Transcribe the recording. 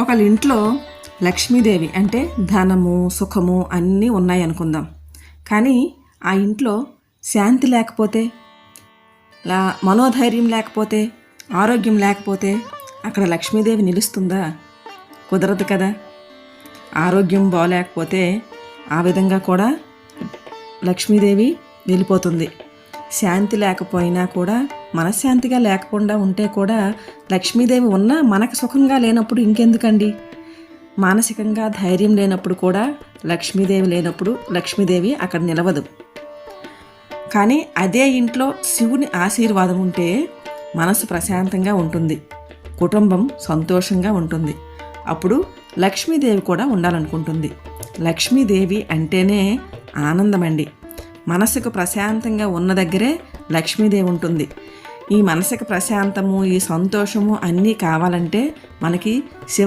ఒకళ్ళ ఇంట్లో లక్ష్మీదేవి అంటే ధనము సుఖము అన్నీ ఉన్నాయి అనుకుందాం. కానీ ఆ ఇంట్లో శాంతి లేకపోతే మనోధైర్యం లేకపోతే ఆరోగ్యం లేకపోతే అక్కడ లక్ష్మీదేవి నిలుస్తుందా? కుదరదు కదా. ఆరోగ్యం బాగలేకపోతే ఆ విధంగా కూడా లక్ష్మీదేవి వెళ్ళిపోతుంది శాంతి లేకపోయినా కూడా మనశ్శాంతిగా లేకుండా ఉంటే కూడా లక్ష్మీదేవి ఉన్నా మనకు సుఖంగా లేనప్పుడు ఇంకెందుకండి? మానసికంగా ధైర్యం లేనప్పుడు కూడా లక్ష్మీదేవి లేనప్పుడు లక్ష్మీదేవి అక్కడ నిలవదు. కానీ అదే ఇంట్లో శివుని ఆశీర్వాదం ఉంటే మనసు ప్రశాంతంగా ఉంటుంది. కుటుంబం సంతోషంగా ఉంటుంది. అప్పుడు లక్ష్మీదేవి కూడా ఉండాలనుకుంటుంది. లక్ష్మీదేవి అంటేనే ఆనందమండి. మనసుకు ప్రశాంతంగా ఉన్న దగ్గరే లక్ష్మీదేవి ఉంటుంది. ఈ మనసుకు ప్రశాంతము ఈ సంతోషము అన్నీ కావాలంటే మనకి శివ